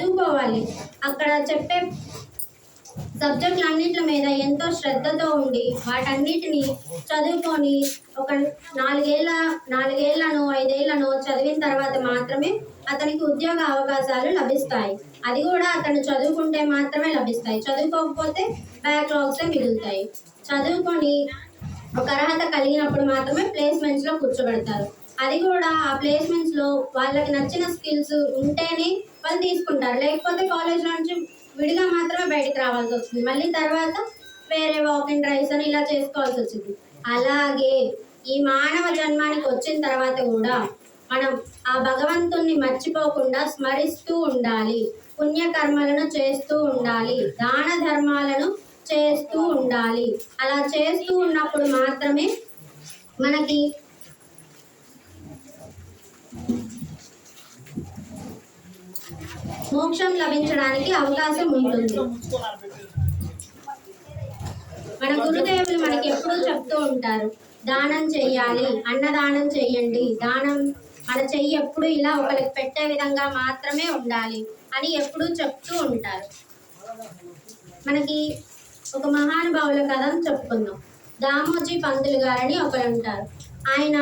చదువుకోవాలి అక్కడ చెప్పే సబ్జెక్టులన్నింటి మీద ఎంతో శ్రద్ధతో ఉండి వాటన్నిటిని చదువుకొని ఒక నాలుగేళ్ళ నాలుగేళ్ళను ఐదేళ్ళను చదివిన తర్వాత మాత్రమే అతనికి ఉద్యోగ అవకాశాలు లభిస్తాయి. అది కూడా అతను చదువుకుంటే మాత్రమే లభిస్తాయి. చదువుకోకపోతే బ్యాక్లాగ్సే మిగులుతాయి. చదువుకొని ఒక అర్హత కలిగినప్పుడు మాత్రమే ప్లేస్మెంట్స్లో కూర్చోబెడతారు. అది కూడా ఆ ప్లేస్మెంట్స్లో వాళ్ళకి నచ్చిన స్కిల్స్ ఉంటేనే వాళ్ళు తీసుకుంటారు. లేకపోతే కాలేజ్ నుంచి విడిగా మాత్రమే బయటకు రావాల్సి వస్తుంది. మళ్ళీ తర్వాత వేరే వాకింగ్ డ్రైవ్స్ అని ఇలా చేసుకోవాల్సి వచ్చింది. అలాగే ఈ మానవ జన్మానికి వచ్చిన తర్వాత కూడా మనం ఆ భగవంతుణ్ణి మర్చిపోకుండా స్మరిస్తూ ఉండాలి. పుణ్యకర్మలను చేస్తూ ఉండాలి. దాన ధర్మాలను చేస్తూ ఉండాలి. అలా చేస్తూ ఉన్నప్పుడు మాత్రమే మనకి మోక్షం లభించడానికి అవకాశం ఉంటుంది. మన గురుదేవులు మనకి ఎప్పుడూ చెప్తూ ఉంటారు దానం చెయ్యాలి అన్నదానం చెయ్యండి దానం మన చెయ్యి ఎప్పుడు ఇలా ఒకరికి పెట్టే విధంగా మాత్రమే ఉండాలి అని ఎప్పుడూ చెప్తూ ఉంటారు. మనకి ఒక మహానుభావుల కథ చెప్పుకుందాం. దామోజీ పంతులు గారని ఒకరు ఉంటారు. ఆయన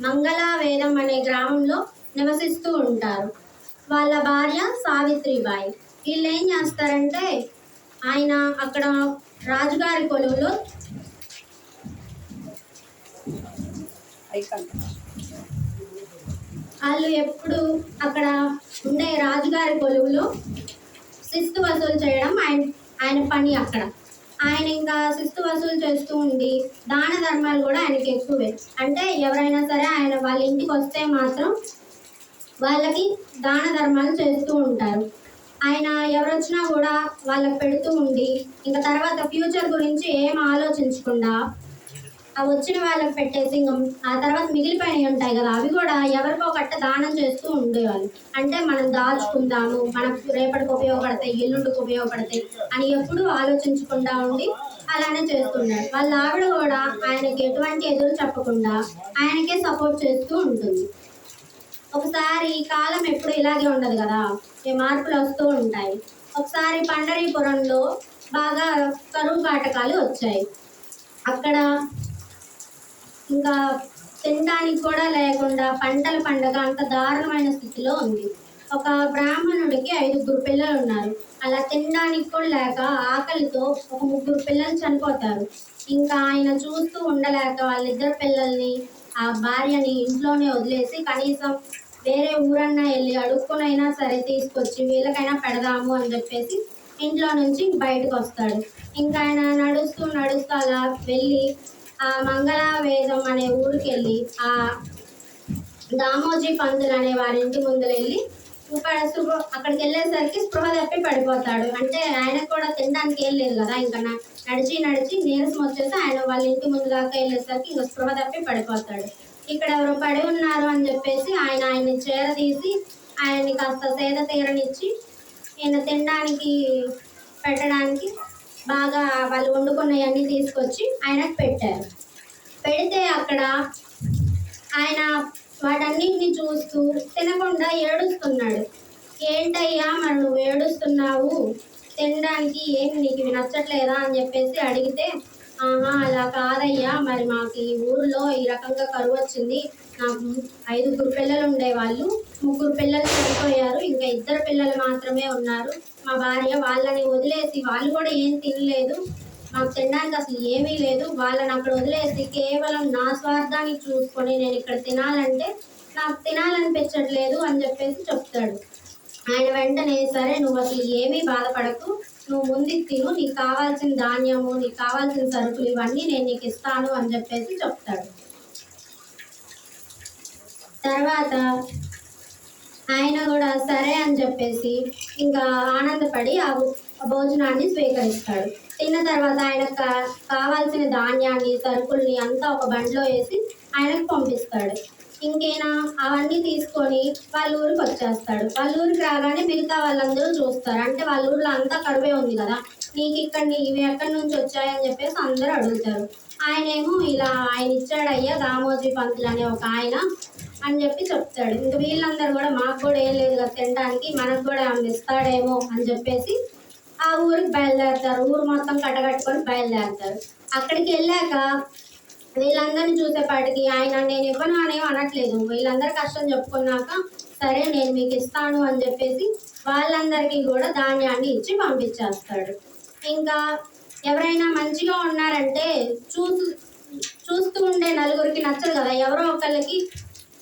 మంగళావేదం అనే గ్రామంలో నివసిస్తూ ఉంటారు. వాళ్ళ భార్య సావిత్రిబాయి. వీళ్ళు ఏం చేస్తారంటే ఆయన అక్కడ రాజుగారి కొలువులో వాళ్ళు ఎప్పుడు అక్కడ ఉండే రాజుగారి కొలువులో శిస్తు వసూలు చేయడం ఆయన ఆయన పని అక్కడ. ఆయన ఇంకా శిస్తు వసూలు చేస్తూ ఉండి దాన ధర్మాలు కూడా ఆయనకి ఎక్కువే. అంటే ఎవరైనా సరే ఆయన వాళ్ళ ఇంటికి వస్తే మాత్రం వాళ్ళకి దాన ధర్మాలు చేస్తూ ఉంటారు. ఆయన ఎవరొచ్చినా కూడా వాళ్ళకి పెడుతూ ఉండి ఇంకా తర్వాత ఫ్యూచర్ గురించి ఏం ఆలోచించకుండా ఆ వచ్చిన వాళ్ళకి పెట్టేసి ఇంకా ఆ తర్వాత మిగిలిపోయినవి ఉంటాయి కదా అవి కూడా ఎవరికో గట్ట దానం చేస్తూ ఉండేవాళ్ళు. అంటే మనం దాచుకుందాము మనకు రేపటికి ఉపయోగపడతాయి ఎల్లుండికి ఉపయోగపడతాయి అని ఎప్పుడూ ఆలోచించకుండా ఉండి అలానే చేస్తున్నాడు వాళ్ళ ఆవిడ కూడా ఆయనకి ఎటువంటి ఎదురు చెప్పకుండా ఆయనకే సపోర్ట్ చేస్తూ ఉంటుంది. ఒకసారి ఈ కాలం ఎప్పుడు ఇలాగే ఉండదు కదా ఈ మార్పులు వస్తూ ఉంటాయి. ఒకసారి పండరీపురంలో బాగా కరువు కాటకాలు వచ్చాయి. అక్కడ ఇంకా తినడానికి కూడా లేకుండా పంటల పండగ అంత దారుణమైన స్థితిలో ఉంది. ఒక బ్రాహ్మణుడికి ఐదుగురు పిల్లలు ఉన్నారు. అలా తినడానికి కూడా లేక ఆకలితో ఒక ముగ్గురు పిల్లలు చనిపోతారు. ఇంకా ఆయన చూస్తూ ఉండలేక వాళ్ళిద్దరు పిల్లల్ని ఆ భార్యని ఇంట్లోనే వదిలేసి కనీసం వేరే ఊరన్నా వెళ్ళి అడుక్కునైనా సరే తీసుకొచ్చి వీళ్ళకైనా పెడదాము అని చెప్పేసి ఇంట్లో నుంచి బయటకు వస్తాడు. ఇంకా ఆయన నడుస్తూ నడుస్తూ అలా వెళ్ళి ఆ మంగళవేదం అనే ఊరికి వెళ్ళి ఆ దామోజీ పంతులు అనే వారింటి ముందు వెళ్ళి ఇంకా అక్కడికి వెళ్ళేసరికి స్పృహ తప్పి పడిపోతాడు. అంటే ఆయనకు కూడా తినడానికి ఏం లేదు కదా ఇంకా నడిచి నడిచి నీరసం వచ్చేసి ఆయన వాళ్ళ ఇంటి ముందు దాకా వెళ్ళేసరికి ఇంకా స్పృహ తప్పి పడిపోతాడు. ఇక్కడ ఎవరు పడి ఉన్నారు అని చెప్పేసి ఆయన ఆయన్ని చేరదీసి ఆయన్ని కాస్త సేద తీరనిచ్చి ఈయన తినడానికి పెట్టడానికి బాగా వాళ్ళు వండుకున్నవన్నీ తీసుకొచ్చి ఆయనకు పెట్టారు. పెడితే అక్కడ ఆయన వాటన్నిటిని చూస్తూ తినకుండా ఏడుస్తున్నాడు. ఏంటయ్యా మరి నువ్వు ఏడుస్తున్నావు? తినడానికి ఏం నీకు ఇవి నచ్చట్లేదా? అని చెప్పేసి అడిగితే ఆహా అలా కాదయ్యా మరి మాకు ఈ ఊర్లో ఈ రకంగా కరువు వచ్చింది. నాకు ఐదుగురు పిల్లలు ఉండేవాళ్ళు. ముగ్గురు పిల్లలు చనిపోయారు. ఇంకా ఇద్దరు పిల్లలు మాత్రమే ఉన్నారు. మా భార్య వాళ్ళని వదిలేసి వాళ్ళు కూడా ఏం తినలేదు. మాకు తినడానికి అసలు ఏమీ లేదు. వాళ్ళని అక్కడ వదిలేసి కేవలం నా స్వార్థానికి చూసుకొని నేను ఇక్కడ తినాలంటే నాకు తినాలనిపించట్లేదు అని చెప్పేసి చెప్తాడు. ఆయన వెంటనే సరే నువ్వు అసలు ఏమీ బాధపడకు. నువ్వు ముందు తిను. నీకు కావాల్సిన ధాన్యము నీకు కావాల్సిన సరుకులు ఇవన్నీ నేను నీకు ఇస్తాను అని చెప్పేసి చెప్తాడు. తర్వాత ఆయన కూడా సరే అని చెప్పేసి ఇంకా ఆనందపడి ఆ భోజనాన్ని స్వీకరిస్తాడు. తిన్న తర్వాత ఆయన కావాల్సిన ధాన్యాన్ని సరుకుల్ని అంతా ఒక బండిలో వేసి ఆయనకు పంపిస్తాడు. ఇంకేనా? అవన్నీ తీసుకొని వాళ్ళ ఊరికి వచ్చేస్తాడు. వాళ్ళ ఊరికి రాగానే మిగతా వాళ్ళందరూ చూస్తారు. అంటే వాళ్ళ ఊర్లో అంతా కడుపే ఉంది కదా. నీకు ఇక్కడ ఇవి ఎక్కడి నుంచి వచ్చాయని చెప్పేసి అందరూ అడుగుతారు. ఆయనేమో ఇలా ఆయన ఇచ్చాడయ్యా దామోజీ పంతులు అనే ఒక ఆయన అని చెప్పి చెప్తాడు. ఇంక వీళ్ళందరూ కూడా మాకు కూడా ఏం లేదు కదా తినడానికి మనకు కూడా ఆమె ఇస్తాడేమో అని చెప్పేసి ఆ ఊరికి బయలుదేరుతారు. ఊరు మొత్తం కట్టగట్టుకొని బయలుదేరుతారు. అక్కడికి వెళ్ళాక వీళ్ళందరినీ చూసేపాటికి ఆయన నేను ఇవ్వను అనేవి అనట్లేదు. వీళ్ళందరూ కష్టం చెప్పుకున్నాక సరే నేను మీకు ఇస్తాను అని చెప్పేసి వాళ్ళందరికీ కూడా ధాన్యాన్ని ఇచ్చి పంపించేస్తాడు. ఇంకా ఎవరైనా మంచిగా ఉన్నారంటే చూసు చూస్తూ ఉండే నలుగురికి నచ్చదు కదా. ఎవరో ఒకళ్ళకి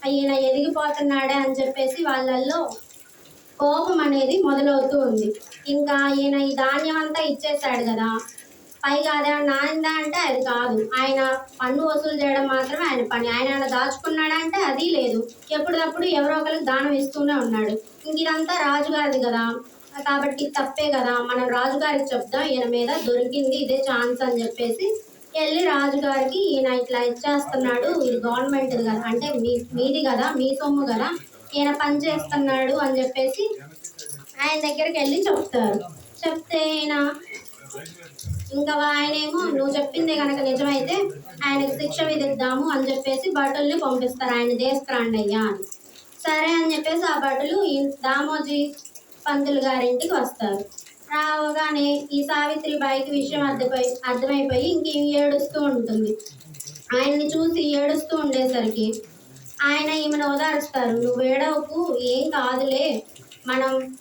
ఈయన ఎదిగిపోతున్నాడే అని చెప్పేసి వాళ్ళల్లో కోపం అనేది మొదలవుతూ ఉంది. ఇంకా ఈయన ఈ ధాన్యం అంతా ఇచ్చేసాడు కదా. పైగా అదే నానిందా అంటే అది కాదు. ఆయన పన్ను వసూలు చేయడం మాత్రమే ఆయన పని. ఆయన ఏమైనా దాచుకున్నాడంటే అది లేదు. ఎప్పటికప్పుడు ఎవరో ఒకరికి దానం ఇస్తూనే ఉన్నాడు. ఇంక ఇదంతా రాజుగారిది కదా. కాబట్టి తప్పే కదా. మనం రాజుగారికి చెప్దాం. ఈయన మీద దొరికింది ఇదే ఛాన్స్ అని చెప్పేసి వెళ్ళి రాజుగారికి ఈయన ఇట్లా ఇచ్చేస్తున్నాడు. ఇది గవర్నమెంట్ కదా. అంటే మీ మీది కదా. మీ సొమ్ము కదా. ఈయన పని చేస్తున్నాడు అని చెప్పేసి ఆయన దగ్గరికి వెళ్ళి చెప్తారు. చెప్తే ఈయన ఇంకా ఆయనేమో నువ్వు చెప్పిందే కనుక నిజమైతే ఆయనకు శిక్ష విధిద్దాము అని చెప్పేసి భటుల్ని పంపిస్తారు. ఆయన తీసుకురండి అయ్యా అని. సరే అని చెప్పేసి ఆ భటులు ఈ దామోజీ పంతులు గారింటికి వస్తారు. రావగానే ఈ సావిత్రి బాయికి విషయం అర్థమై అర్థమైపోయి ఇంక ఏడుస్తూ ఉంటుంది? ఆయన్ని చూసి ఏడుస్తూ ఉండేసరికి ఆయన ఈమెను ఓదారుస్తారు. నువ్వు ఏడవకు ఏం కాదులే. మనం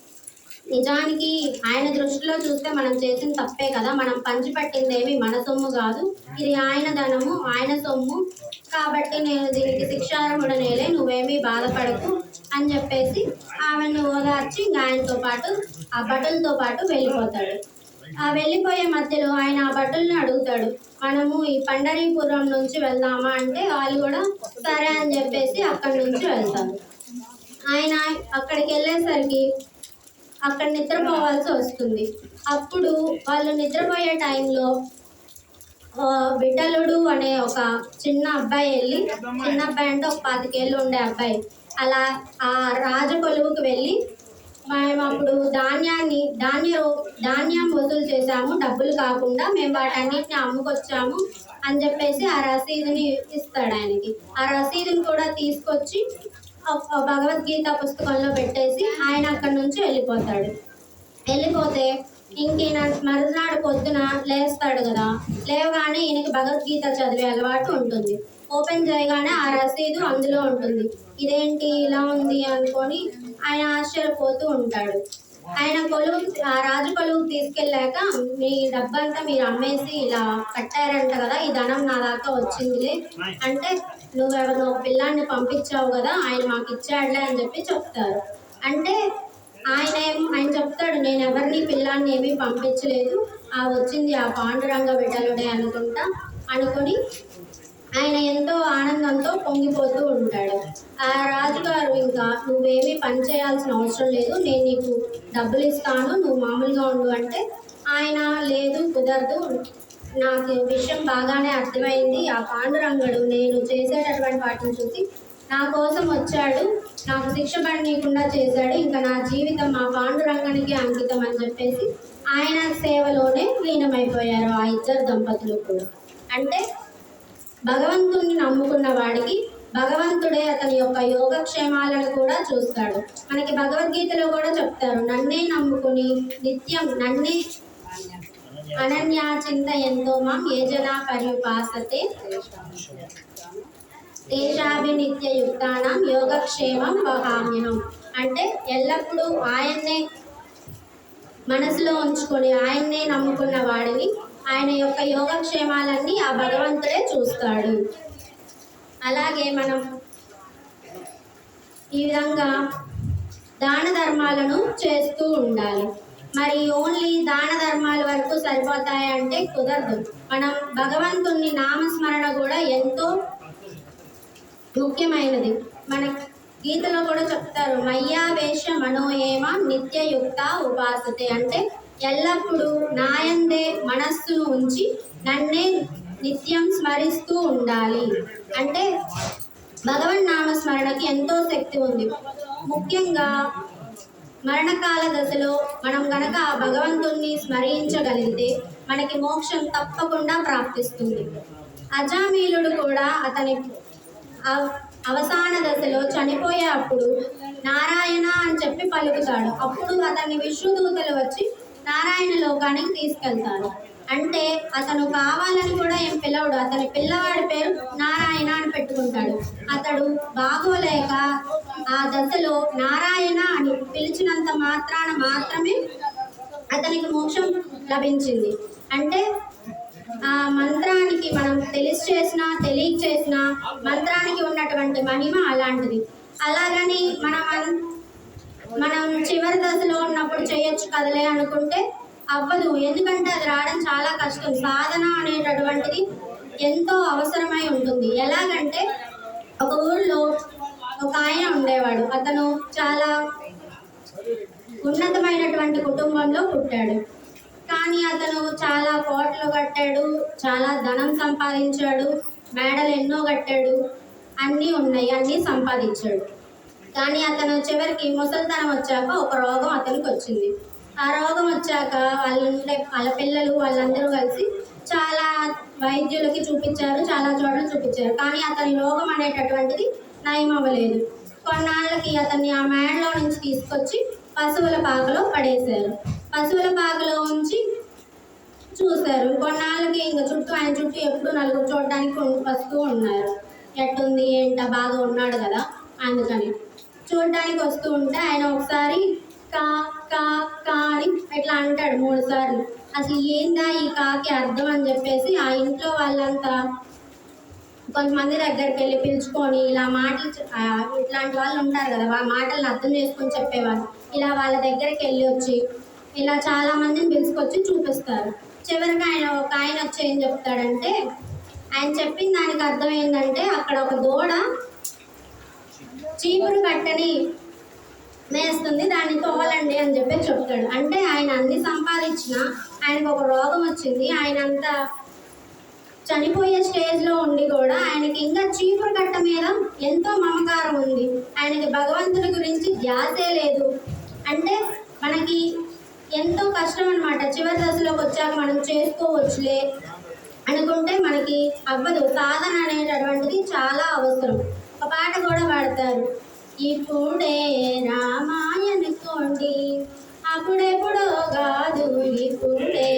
నిజానికి ఆయన దృష్టిలో చూస్తే మనం చేసిన తప్పే కదా. మనం పంచిపెట్టిందేమి మన సొమ్ము కాదు. ఇది ఆయన ధనము ఆయన సొమ్ము. కాబట్టి నేను దీనికి శిక్షార్హుడనేలే నువ్వేమీ బాధపడకు అని చెప్పేసి ఆమెను ఓదార్చి ఇంకా ఆయనతో పాటు ఆ బట్టలతో పాటు వెళ్ళిపోతాడు. ఆ వెళ్ళిపోయే మధ్యలో ఆయన ఆ బట్టలను అడుగుతాడు మనము ఈ పండరీపురం నుంచి వెళ్దామా? అంటే వాళ్ళు కూడా సరే అని చెప్పేసి అక్కడి నుంచి వెళ్తారు. ఆయన అక్కడికి వెళ్ళేసరికి అక్కడ నిద్రపోవాల్సి వస్తుంది. అప్పుడు వాళ్ళు నిద్రపోయే టైంలో బిడ్డలుడు అనే ఒక చిన్న అబ్బాయి వెళ్ళి చిన్న అబ్బాయి అంటే ఒక పాతికేళ్ళు ఉండే అబ్బాయి అలా ఆ రాజ కొలువుకు వెళ్ళి మేము అప్పుడు ధాన్యాన్ని ధాన్య ధాన్యం వసూలు చేశాము. డబ్బులు కాకుండా మేము వాటన్నిటిని అమ్ముకొచ్చాము అని చెప్పేసి ఆ రసీదుని ఇస్తాడు ఆయనకి. ఆ రసీదుని కూడా తీసుకొచ్చి భగవద్గీత పుస్తకంలో పెట్టేసి ఆయన అక్కడి నుంచి వెళ్ళిపోతాడు. వెళ్ళిపోతే ఇంకేనా మరునాడు పొద్దున లేస్తాడు కదా. లేవగానే ఈయనకి భగవద్గీత చదివే అలవాటు ఉంటుంది. ఓపెన్ చేయగానే ఆ రసీదు అందులో ఉంటుంది. ఇదేంటి ఇలా ఉంది అనుకొని ఆయన ఆశ్చర్యపోతూ ఉంటాడు. ఆయన కొలువు ఆ రాజు కొలువు తీసుకెళ్ళాక మీ డబ్బంతా మీరు అమ్మేసి ఇలా కట్టారంట కదా ఈ ధనం నా దాకా వచ్చిందిలే. అంటే నువ్వెవరు పిల్లాన్ని పంపించావు కదా ఆయన మాకు ఇచ్చాడులే అని చెప్పి చెప్తారు. అంటే ఆయన ఆయన చెప్తాడు నేను ఎవరిని పిల్లాన్ని ఏమీ పంపించలేదు. ఆ వచ్చింది ఆ పాండురంగ బిడ్డలుడే అనుకుంటా అనుకొని ఆయన ఎంతో ఆనందంతో పొంగిపోతూ ఉంటాడు. ఆ రాజుగారు ఇంకా నువ్వేమీ పని చేయాల్సిన అవసరం లేదు. నేను నీకు డబ్బులు ఇస్తాను నువ్వు మామూలుగా ఉండు అంటే ఆయన లేదు కుదరదు. నాకు విషయం బాగానే అర్థమైంది. ఆ పాండురంగడు నేను చేసేటటువంటి వాటిని చూసి నా కోసం వచ్చాడు. నాకు శిక్ష పడనీయకుండా చేశాడు. ఇంకా నా జీవితం మా పాండురంగానికి అంకితం అని చెప్పేసి ఆయన సేవలోనే లీనమైపోయారు ఆ ఇద్దరు దంపతులు కూడా. అంటే భగవంతుణ్ణి నమ్ముకున్న వాడికి భగవంతుడే అతని యొక్క యోగక్షేమాలను కూడా చూస్తాడు. మనకి భగవద్గీతలో కూడా చెప్తారు నన్నే నమ్ముకుని నిత్యం నన్నే అనన్యా చింత ఎంతో మాం ఏ జనా పర్యుపాసతే. దేశాభినిత్య యుక్తానం యోగక్షేమం వహామ్యహం. అంటే ఎల్లప్పుడూ ఆయన్నే మనసులో ఉంచుకొని ఆయన్నే నమ్ముకున్న వాడిని ఆయన యొక్క యోగక్షేమాలన్నీ ఆ భగవంతుడే చూస్తాడు. అలాగే మనం ఈ విధంగా దాన ధర్మాలను చేస్తూ ఉండాలి. మరి ఓన్లీ దాన ధర్మాల వరకు సరిపోతాయంటే కుదరదు. మనం భగవంతుని నామస్మరణ కూడా ఎంతో ముఖ్యమైనది. మన గీతలో కూడా చెప్తారు మయ్యావేశ మనోయేమ నిత్యయుక్త ఉపాసతే అంటే ఎల్లప్పుడూ నాయందే మనస్సును ఉంచి నన్నే నిత్యం స్మరిస్తూ ఉండాలి. అంటే భగవన్ నామస్మరణకి ఎంతో శక్తి ఉంది. ముఖ్యంగా మరణకాల దశలో మనం గనక ఆ భగవంతుణ్ణి స్మరించగలిగితే మనకి మోక్షం తప్పకుండా ప్రాప్తిస్తుంది. అజామీలుడు కూడా అతని అవసాన దశలో చనిపోయే అప్పుడు నారాయణ అని చెప్పి పలుకుతాడు. అప్పుడు అతన్ని విష్ణుదూతలు వచ్చి నారాయణ లోకానికి తీసుకెళ్తారు అంటే అతను కావాలని కూడా ఏం పిలవడు. అతని పిల్లవాడి పేరు నారాయణ అని పెట్టుకుంటాడు. అతడు బాగోలేక ఆ దశలో నారాయణ అని పిలిచినంత మాత్రాన మాత్రమే అతనికి మోక్షం లభించింది. అంటే ఆ మంత్రానికి మనం తెలిసి చేసినా తెలియక చేసినా మంత్రానికి ఉన్నటువంటి మహిమ అలాంటిది. అలాగని మనం మనం చివరి దశలో ఉన్నప్పుడు చేయొచ్చు కదలే అనుకుంటే అవ్వదు. ఎందుకంటే అది రావడం చాలా కష్టం. సాధన అనేటటువంటిది ఎంతో అవసరమై ఉంటుంది. ఎలాగంటే ఒక ఊళ్ళో ఒక ఆయన ఉండేవాడు. అతను చాలా ఉన్నతమైనటువంటి కుటుంబంలో పుట్టాడు. కానీ అతను చాలా కోట్లు కట్టాడు చాలా ధనం సంపాదించాడు మేడలు ఎన్నో కట్టాడు అన్నీ ఉన్నాయి అన్నీ సంపాదించాడు. కానీ అతను చివరికి ముసలితనం వచ్చాక ఒక రోగం అతనికి వచ్చింది. ఆ రోగం వచ్చాక వాళ్ళ ఉండే వాళ్ళ పిల్లలు వాళ్ళందరూ కలిసి చాలా వైద్యులకి చూపించారు చాలా చోట్ల చూపించారు. కానీ అతని రోగం అనేటటువంటిది నయం అవ్వలేదు కొన్నాళ్ళకి అతన్ని ఆ మేడలో నుంచి తీసుకొచ్చి పశువుల పాకలో పడేశారు. పశువుల పాకలో ఉంచి చూశారు. కొన్నాళ్ళకి ఇంకా చుట్టూ ఆయన చుట్టూ ఎప్పుడు నలుగురు చూడడానికి వస్తూ ఉన్నారు. ఎట్టుంది ఏంట బాగా ఉన్నాడు కదా అందుకని. చూడడానికి వస్తూ ఉంటే ఆయన ఒకసారి కా కా కా అని ఇట్లా అంటాడు మూడు సార్లు. అసలు ఏందా ఈ కాకి అర్థం అని చెప్పేసి ఆ ఇంట్లో వాళ్ళంతా కొంతమంది దగ్గరికి వెళ్ళి పిలుచుకొని ఇలా మాటలు ఇట్లాంటి వాళ్ళు ఉంటారు కదా వాళ్ళ మాటలను అర్థం చేసుకొని చెప్పేవాళ్ళు. ఇలా వాళ్ళ దగ్గరికి వెళ్ళి వచ్చి ఇలా చాలా మందిని పిలుచుకొచ్చి చూపిస్తారు. చివరికి ఆయన ఒక ఆయన వచ్చి ఏం చెప్తాడంటే ఆయన చెప్పిన దానికి అర్థం ఏంటంటే అక్కడ ఒక దూడ చీపురు కట్టని మేస్తుంది దాన్ని తోలండి అని చెప్పి చెప్తాడు. అంటే ఆయన అన్ని సంపాదించిన ఆయనకు ఒక రోగం వచ్చింది ఆయన అంతా చనిపోయే స్టేజ్లో ఉండి కూడా ఆయనకి ఇంకా చీపురు కట్ట మీద ఎంతో మమకారం ఉంది. ఆయనకి భగవంతుడి గురించి ధ్యాసే లేదు. అంటే మనకి ఎంతో కష్టం అనమాట చివరి దశలోకి వచ్చాక మనం చేసుకోవచ్చులే అనుకుంటే మనకి అవ్వదు. సాధన అనేటటువంటిది చాలా అవసరం. ఒక పాట కూడా పాడతారు. ఇప్పుడే రామాయణకోండి అప్పుడెప్పుడో కాదు ఇప్పుడే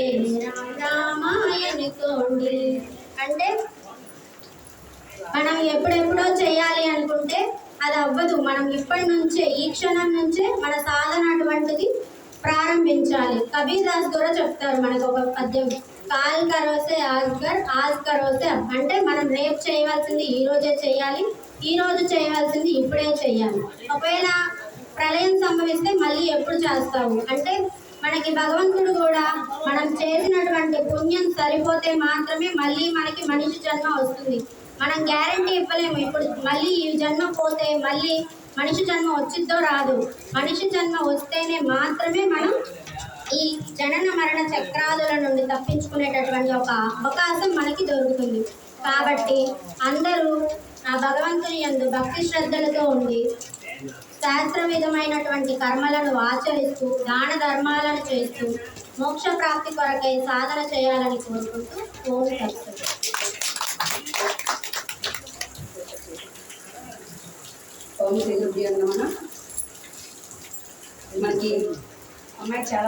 రామాయనుకోండి అంటే మనం ఎప్పుడెప్పుడో చేయాలి అనుకుంటే అది అవ్వదు. మనం ఇప్పటి నుంచే ఈ క్షణం నుంచే మన సాధన అటువంటిది ప్రారంభించాలి. కబీర్దాస్ కూడా చెప్తారు మనకు ఒక పద్యం. కాల్ కరోసే ఆస్కర్ ఆస్కర్ కరోసే అంటే మనం రేపు చేయవలసింది ఈ రోజే చేయాలి. ఈ రోజు చేయవలసింది ఇప్పుడే చేయాలి ఒకవేళ ప్రళయం సంభవిస్తే మళ్ళీ ఎప్పుడు చేస్తావు? అంటే మనకి భగవంతుడు కూడా మనం చేసినటువంటి పుణ్యం సరిపోతే మాత్రమే మళ్ళీ మనకి మనిషి జన్మ వస్తుంది. మనం గ్యారంటీ ఇవ్వలేము. ఇప్పుడు మళ్ళీ ఈ జన్మ పోతే మళ్ళీ మనిషి జన్మ వచ్చిద్దో రాదు మనిషి జన్మ వస్తేనే మాత్రమే మనం ఈ జనన మరణ చక్రాదుల నుండి తప్పించుకునేటటువంటి ఒక అవకాశం మనకి దొరుకుతుంది. కాబట్టి అందరూ ఆ భగవంతుని యందు భక్తి శ్రద్ధలతో ఉండి శాస్త్ర విధమైనటువంటి కర్మలను ఆచరిస్తూ దాన ధర్మాలను చేస్తూ మోక్ష ప్రాప్తి కొరకై సాధన చేయాలని కోరుకుంటూ ఓం మనకి అమ్మాయి చాలా